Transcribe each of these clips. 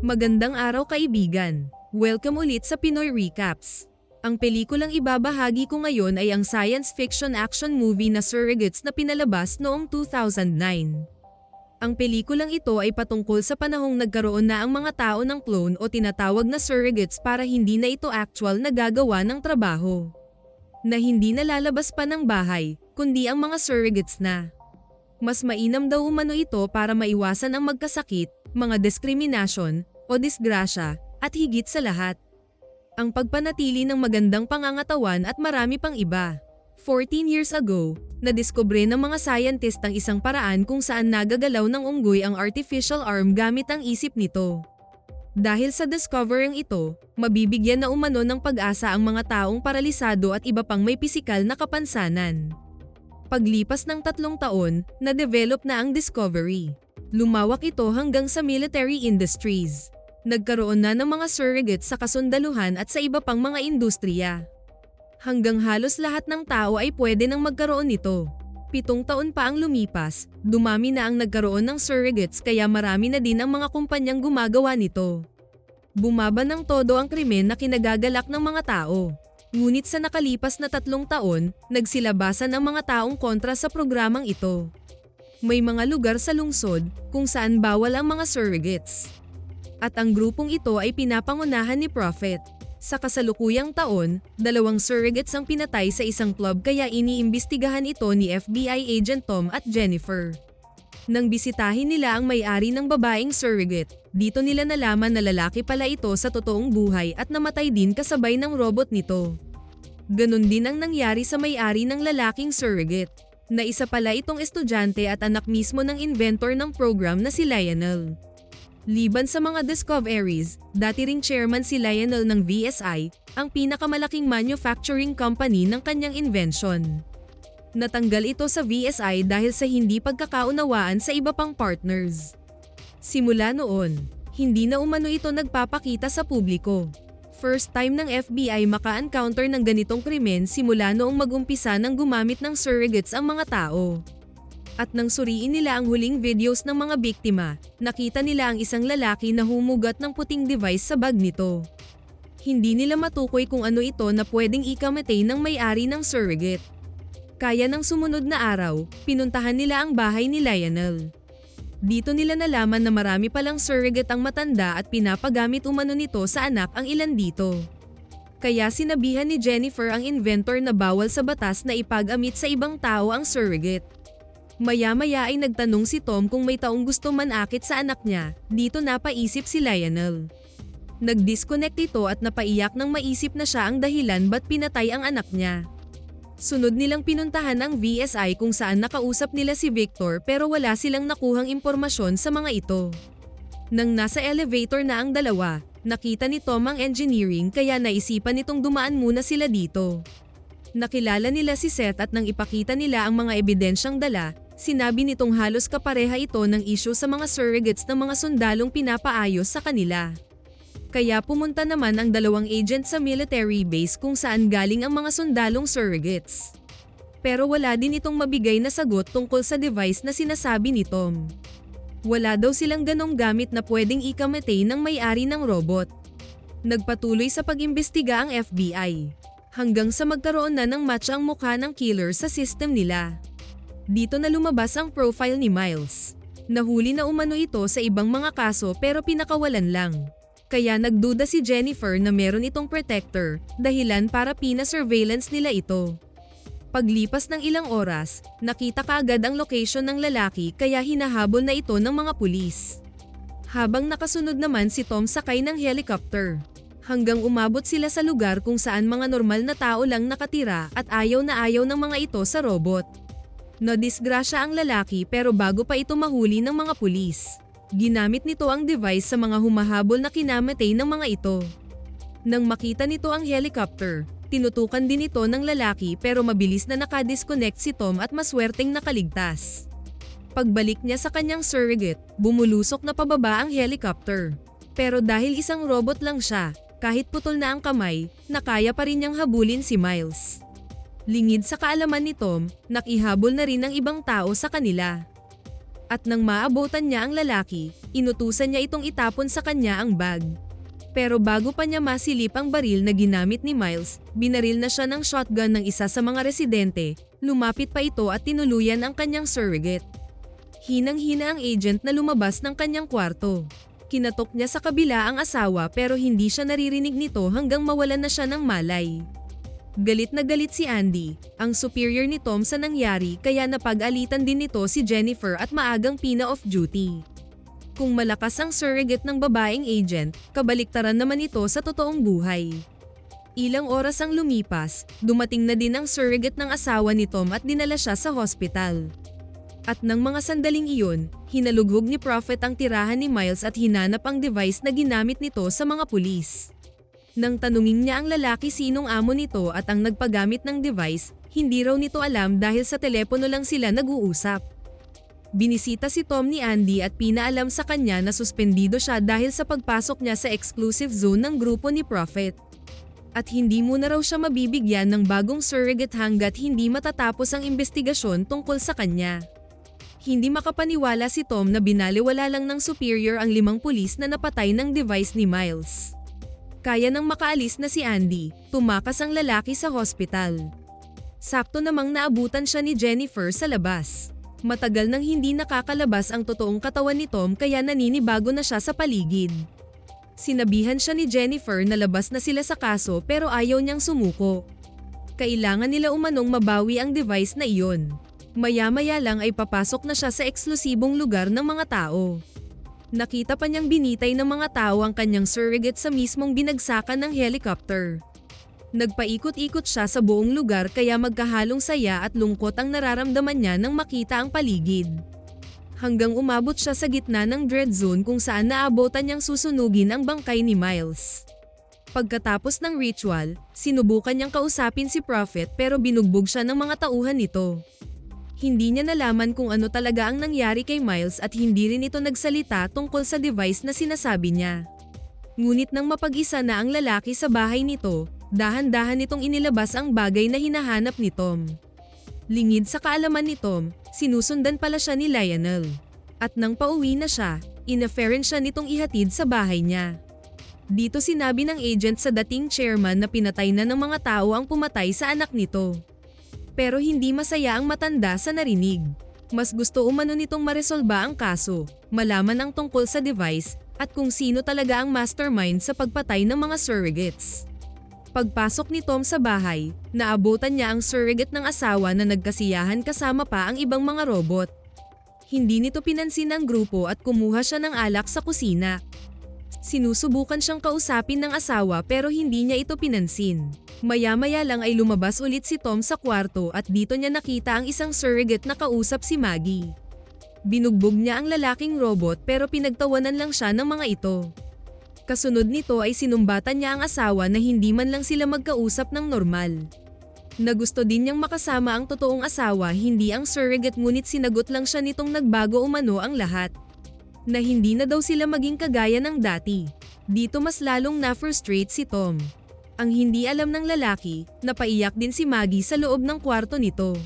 Magandang araw kaibigan. Welcome ulit sa Pinoy Recaps. Ang pelikulang ibabahagi ko ngayon ay ang science fiction action movie na Surrogates na pinalabas noong 2009. Ang pelikulang ito ay patungkol sa panahong nagkaroon na ang mga tao ng clone o tinatawag na surrogates para hindi na ito actual na gagawa ng trabaho. Na hindi nalalabas pa ng bahay, kundi ang mga surrogates na. Mas mainam daw umano ito para maiwasan ang magkasakit, mga diskriminasyon, o disgrasya, at higit sa lahat. Ang pagpanatili ng magandang pangangatawan at marami pang iba. 14 years ago, nadiskubre ng mga scientist ang isang paraan kung saan nagagalaw ng unggoy ang artificial arm gamit ang isip nito. Dahil sa discovering ito, mabibigyan na umano ng pag-asa ang mga taong paralisado at iba pang may pisikal na kapansanan. Paglipas ng tatlong taon, na-develop na ang discovery. Lumawak ito hanggang sa military industries. Nagkaroon na ng mga surrogates sa kasundaluhan at sa iba pang mga industriya. Hanggang halos lahat ng tao ay pwede nang magkaroon nito. Pitong taon pa ang lumipas, dumami na ang nagkaroon ng surrogates kaya marami na din ang mga kumpanyang gumagawa nito. Bumaba ng todo ang krimen na kinagagalak ng mga tao. Ngunit sa nakalipas na tatlong taon, nagsilabasan ang mga taong kontra sa programang ito. May mga lugar sa lungsod kung saan bawal ang mga surrogates. At ang grupong ito ay pinapangunahan ni Prophet. Sa kasalukuyang taon, dalawang surrogates ang pinatay sa isang club kaya iniimbestigahan ito ni FBI agent Tom at Jennifer. Nang bisitahin nila ang may-ari ng babaeng surrogate, dito nila nalaman na lalaki pala ito sa totoong buhay at namatay din kasabay ng robot nito. Ganon din ang nangyari sa may-ari ng lalaking surrogate, na isa pala itong estudyante at anak mismo ng inventor ng program na si Lionel. Liban sa mga discoveries, dati ring chairman si Lionel ng VSI, ang pinakamalaking manufacturing company ng kanyang invention. Natanggal ito sa VSI dahil sa hindi pagkakaunawaan sa iba pang partners. Simula noon, hindi na umano ito nagpapakita sa publiko. First time ng FBI maka-encounter ng ganitong krimen simula noong mag-umpisa ng gumamit ng surrogates ang mga tao. At nang suriin nila ang huling videos ng mga biktima, nakita nila ang isang lalaki na humugat ng puting device sa bag nito. Hindi nila matukoy kung ano ito na pwedeng ikamatay ng may-ari ng surrogate. Kaya ng sumunod na araw, pinuntahan nila ang bahay ni Lionel. Dito nila nalaman na marami palang surrogate ang matanda at pinapagamit umano nito sa anak ang ilan dito. Kaya sinabihan ni Jennifer ang inventor na bawal sa batas na ipag-amit sa ibang tao ang surrogate. Maya-maya ay nagtanong si Tom kung may taong gusto manakit sa anak niya, dito napaisip si Lionel. Nag-disconnect ito at napaiyak nang maisip na siya ang dahilan ba't pinatay ang anak niya. Sunod nilang pinuntahan ang VSI kung saan nakausap nila si Victor pero wala silang nakuhang impormasyon sa mga ito. Nang nasa elevator na ang dalawa, nakita ni Tom ang engineering kaya naisipan nitong dumaan muna sila dito. Nakilala nila si Seth at nang ipakita nila ang mga ebidensyang dala, sinabi nitong halos kapareha ito ng issue sa mga surrogates ng mga sundalong pinapaayos sa kanila. Kaya pumunta naman ang dalawang agent sa military base kung saan galing ang mga sundalong surrogates. Pero wala din itong mabigay na sagot tungkol sa device na sinasabi ni Tom. Wala daw silang ganong gamit na pwedeng ikamatay ng may-ari ng robot. Nagpatuloy sa pag-imbestiga ang FBI. Hanggang sa magkaroon na ng match ang mukha ng killer sa system nila. Dito na lumabas ang profile ni Miles. Nahuli na umano ito sa ibang mga kaso pero pinakawalan lang. Kaya nagduda si Jennifer na meron itong protector, dahilan para pina-surveillance nila ito. Paglipas ng ilang oras, nakita kaagad ang location ng lalaki kaya hinahabol na ito ng mga pulis. Habang nakasunod naman si Tom sakay ng helicopter. Hanggang umabot sila sa lugar kung saan mga normal na tao lang nakatira at ayaw na ayaw ng mga ito sa robot. Nadisgrasya ang lalaki pero bago pa ito mahuli ng mga pulis. Ginamit nito ang device sa mga humahabol na kinamatay ng mga ito. Nang makita nito ang helicopter, tinutukan din ito ng lalaki pero mabilis na nakadisconnect si Tom at maswerteng nakaligtas. Pagbalik niya sa kanyang surrogate, bumulusok na pababa ang helicopter. Pero dahil isang robot lang siya, kahit putol na ang kamay, nakaya pa rin niyang habulin si Miles. Lingid sa kaalaman ni Tom, nakihabol na rin ang ibang tao sa kanila. At nang maabutan niya ang lalaki, inutusan niya itong itapon sa kanya ang bag. Pero bago pa niya masilip ang baril na ginamit ni Miles, binaril na siya ng shotgun ng isa sa mga residente, lumapit pa ito at tinuluyan ang kanyang surrogate. Hinang-hina ang agent na lumabas ng kanyang kwarto. Kinatok niya sa kabila ang asawa pero hindi siya naririnig nito hanggang mawalan na siya ng malay. Galit na galit si Andy, ang superior ni Tom sa nangyari kaya napag-alitan din nito si Jennifer at maagang pina off duty. Kung malakas ang surrogate ng babaeng agent, kabaliktaran naman ito sa totoong buhay. Ilang oras ang lumipas, dumating na din ang surrogate ng asawa ni Tom at dinala siya sa hospital. At ng mga sandaling iyon, hinalughog ni Prophet ang tirahan ni Miles at hinanap ang device na ginamit nito sa mga pulis. Nang tanungin niya ang lalaki sinong amo nito at ang nagpagamit ng device, hindi raw nito alam dahil sa telepono lang sila nag-uusap. Binisita si Tom ni Andy at pinaalam sa kanya na suspendido siya dahil sa pagpasok niya sa exclusive zone ng grupo ni Prophet. At hindi muna raw siya mabibigyan ng bagong surrogate hanggat hindi matatapos ang investigasyon tungkol sa kanya. Hindi makapaniwala si Tom na binaliwala lang ng superior ang limang pulis na napatay ng device ni Miles. Kaya nang makaalis na si Andy, tumakas ang lalaki sa hospital. Sakto namang naabutan siya ni Jennifer sa labas. Matagal nang hindi nakakalabas ang totoong katawan ni Tom kaya naninibago na siya sa paligid. Sinabihan siya ni Jennifer na labas na sila sa kaso pero ayaw niyang sumuko. Kailangan nila umanong mabawi ang device na iyon. Maya-maya lang ay papasok na siya sa eksklusibong lugar ng mga tao. Nakita pa niyang binitay ng mga tao ang kanyang surrogate sa mismong binagsakan ng helicopter. Nagpaikot-ikot siya sa buong lugar kaya magkahalong saya at lungkot ang nararamdaman niya nang makita ang paligid. Hanggang umabot siya sa gitna ng dread zone kung saan naabotan niyang susunugin ang bangkay ni Miles. Pagkatapos ng ritual, sinubukan niyang kausapin si Prophet pero binugbog siya ng mga tauhan nito. Hindi niya nalaman kung ano talaga ang nangyari kay Miles at hindi rin ito nagsalita tungkol sa device na sinasabi niya. Ngunit nang mapag-isa na ang lalaki sa bahay nito, dahan-dahan nitong inilabas ang bagay na hinahanap ni Tom. Lingid sa kaalaman ni Tom, sinusundan pala siya ni Lionel. At nang pauwi na siya, inafferent siya nitong ihatid sa bahay niya. Dito sinabi ng agent sa dating chairman na pinatay na ng mga tao ang pumatay sa anak nito. Pero hindi masaya ang matanda sa narinig. Mas gusto umano nitong maresolba ang kaso, malaman ang tungkol sa device, at kung sino talaga ang mastermind sa pagpatay ng mga surrogates. Pagpasok ni Tom sa bahay, naabutan niya ang surrogate ng asawa na nagkasiyahan kasama pa ang ibang mga robot. Hindi nito pinansin ang grupo at kumuha siya ng alak sa kusina. Sinusubukan siyang kausapin ng asawa pero hindi niya ito pinansin. Maya-maya lang ay lumabas ulit si Tom sa kwarto at dito niya nakita ang isang surrogate na kausap si Maggie. Binugbog niya ang lalaking robot pero pinagtawanan lang siya ng mga ito. Kasunod nito ay sinumbatan niya ang asawa na hindi man lang sila magkausap ng normal. Na gusto din niyang makasama ang totoong asawa hindi ang surrogate ngunit sinagot lang siya nitong nagbago umano ang lahat. Na hindi na daw sila maging kagaya ng dati. Dito mas lalong na-frustrate si Tom. Ang hindi alam ng lalaki, napaiyak din si Maggie sa loob ng kwarto nito.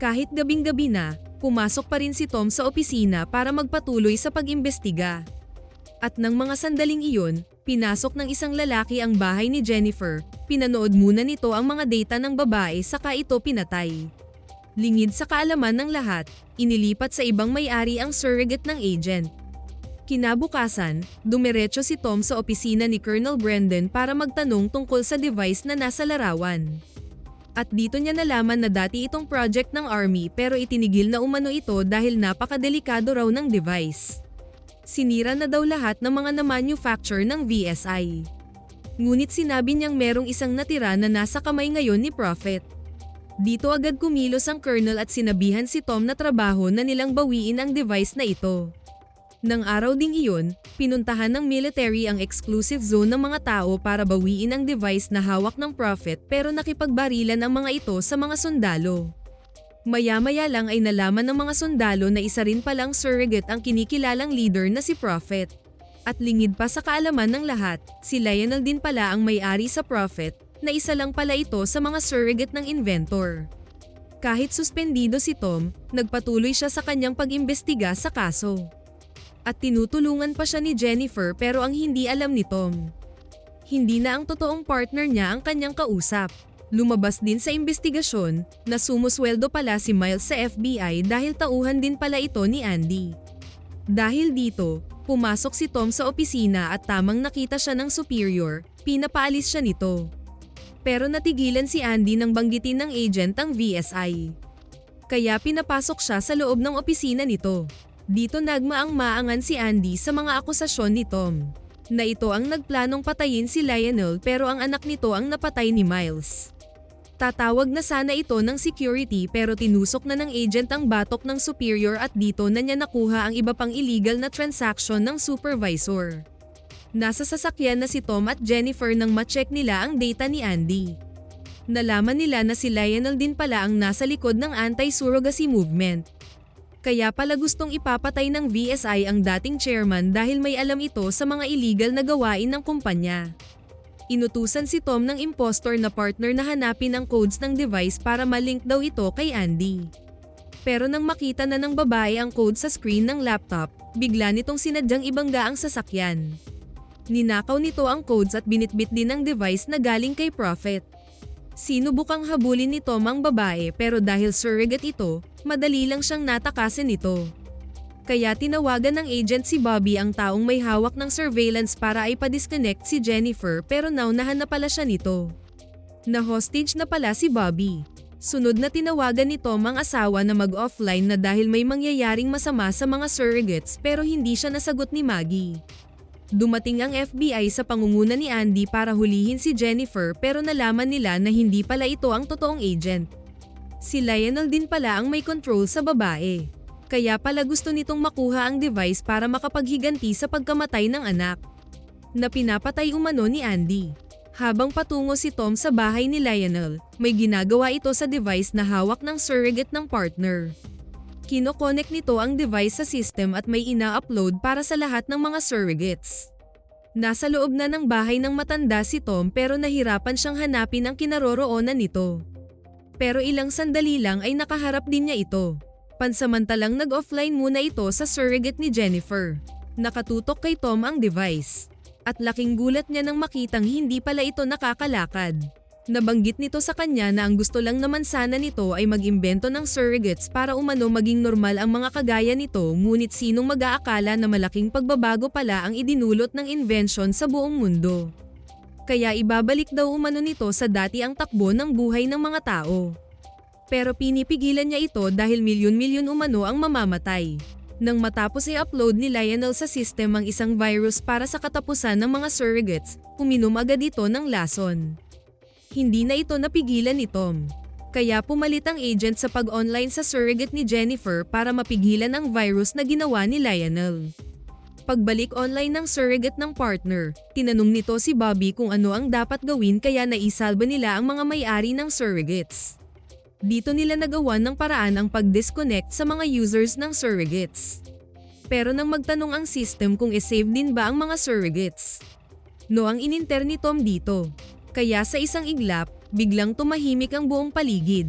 Kahit gabing-gabi na, pumasok pa rin si Tom sa opisina para magpatuloy sa pag-imbestiga. At ng mga sandaling iyon, pinasok ng isang lalaki ang bahay ni Jennifer, pinanood muna nito ang mga data ng babae saka ito pinatay. Lingid sa kaalaman ng lahat, inilipat sa ibang may-ari ang surrogate ng agent. Kinabukasan, dumiretso si Tom sa opisina ni Colonel Brendan para magtanong tungkol sa device na nasa larawan. At dito niya nalaman na dati itong project ng Army pero itinigil na umano ito dahil napakadelikado raw ng device. Sinira na daw lahat ng mga na-manufacture ng VSI. Ngunit sinabi niyang merong isang natira na nasa kamay ngayon ni Prophet. Dito agad kumilos ang colonel at sinabihan si Tom na trabaho na nilang bawiin ang device na ito. Nang araw ding iyon, pinuntahan ng military ang exclusive zone ng mga tao para bawiin ang device na hawak ng Prophet pero nakipagbarilan ang mga ito sa mga sundalo. Maya-maya lang ay nalaman ng mga sundalo na isa rin palang surrogate ang kinikilalang leader na si Prophet. At lingid pa sa kaalaman ng lahat, si Lionel din pala ang may-ari sa Prophet, na isa lang pala ito sa mga surrogate ng inventor. Kahit suspendido si Tom, nagpatuloy siya sa kanyang pag-imbestiga sa kaso. At tinutulungan pa siya ni Jennifer pero ang hindi alam ni Tom. Hindi na ang totoong partner niya ang kanyang kausap. Lumabas din sa investigasyon na sumusweldo pala si Miles sa FBI dahil tauhan din pala ito ni Andy. Dahil dito, pumasok si Tom sa opisina at tamang nakita siya ng superior, pinapaalis siya nito. Pero natigilan si Andy nang banggitin ng agent ang VSI. Kaya pinapasok siya sa loob ng opisina nito. Dito nagmaang-maangan si Andy sa mga akusasyon ni Tom. Na ito ang nagplanong patayin si Lionel pero ang anak nito ang napatay ni Miles. Tatawag na sana ito ng security pero tinusok na ng agent ang batok ng superior at dito na niya nakuha ang iba pang illegal na transaction ng supervisor. Nasa sasakyan na si Tom at Jennifer nang ma-check nila ang data ni Andy. Nalaman nila na si Lionel din pala ang nasa likod ng anti-surrogacy movement. Kaya pala gustong ipapatay ng VSI ang dating chairman dahil may alam ito sa mga illegal na gawain ng kumpanya. Inutusan si Tom ng impostor na partner na hanapin ang codes ng device para malink daw ito kay Andy. Pero nang makita na ng babae ang code sa screen ng laptop, bigla nitong sinadyang ibangga ang sasakyan. Ninakaw nito ang codes at binitbit din ang device na galing kay Prophet. Sinubukang habulin ni Tom ang babae pero dahil surrogate ito, madali lang siyang natakasin nito. Kaya tinawagan ng agent si Bobby ang taong may hawak ng surveillance para ay disconnect si Jennifer pero naunahan na pala siya nito. Na-hostage na pala si Bobby. Sunod na tinawagan ni Tom ang asawa na mag-offline na dahil may mangyayaring masama sa mga surrogates pero hindi siya nasagot ni Maggie. Dumating ang FBI sa pangunguna ni Andy para hulihin si Jennifer pero nalaman nila na hindi pala ito ang totoong agent. Si Lionel din pala ang may control sa babae. Kaya pala gusto nitong makuha ang device para makapaghiganti sa pagkamatay ng anak. Na pinapatay umano ni Andy. Habang patungo si Tom sa bahay ni Lionel, may ginagawa ito sa device na hawak ng surrogate ng partner. Kinokonek nito ang device sa system at may ina-upload para sa lahat ng mga surrogates. Nasa loob na ng bahay ng matanda si Tom pero nahirapan siyang hanapin ang kinaroroonan nito. Pero ilang sandali lang ay nakaharap din niya ito. Pansamantalang nag-offline muna ito sa surrogate ni Jennifer. Nakatutok kay Tom ang device. At laking gulat niya nang makitang hindi pala ito nakakalakad. Nabanggit nito sa kanya na ang gusto lang naman sana nito ay mag-imbento ng surrogates para umano maging normal ang mga kagaya nito ngunit sinong mag-aakala na malaking pagbabago pala ang idinulot ng invention sa buong mundo. Kaya ibabalik daw umano nito sa dati ang takbo ng buhay ng mga tao. Pero pinipigilan niya ito dahil milyon-milyon umano ang mamamatay. Nang matapos i-upload ni Lionel sa system ang isang virus para sa katapusan ng mga surrogates, uminom agad ito ng lason. Hindi na ito napigilan ni Tom. Kaya pumalit ang agent sa pag-online sa surrogate ni Jennifer para mapigilan ang virus na ginawa ni Lionel. Pagbalik online ng surrogate ng partner, tinanong nito si Bobby kung ano ang dapat gawin kaya naisalba nila ang mga may-ari ng surrogates. Dito nila nagawa ng paraan ang pag-disconnect sa mga users ng surrogates. Pero nang magtanong ang system kung e-save din ba ang mga surrogates. No ang ininter ni Tom dito. Kaya sa isang iglap, biglang tumahimik ang buong paligid.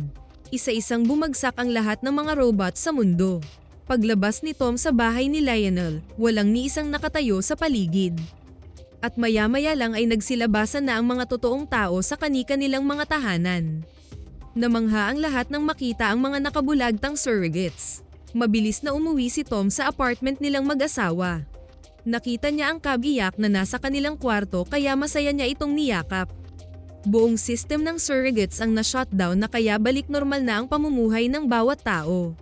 Isa-isang bumagsak ang lahat ng mga robot sa mundo. Paglabas ni Tom sa bahay ni Lionel, walang ni isang nakatayo sa paligid. At maya-maya lang ay nagsilabasan na ang mga totoong tao sa kanika nilang mga tahanan. Namangha ang lahat nang makita ang mga nakabulagtang surrogates. Mabilis na umuwi si Tom sa apartment nilang mag-asawa. Nakita niya ang kabiyak na nasa kanilang kwarto kaya masaya niya itong niyakap. Buong system ng surrogates ang na-shutdown na kaya balik normal na ang pamumuhay ng bawat tao.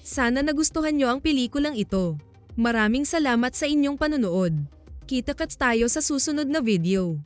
Sana nagustuhan niyo ang pelikulang ito. Maraming salamat sa inyong panonood. Kita-kits tayo sa susunod na video.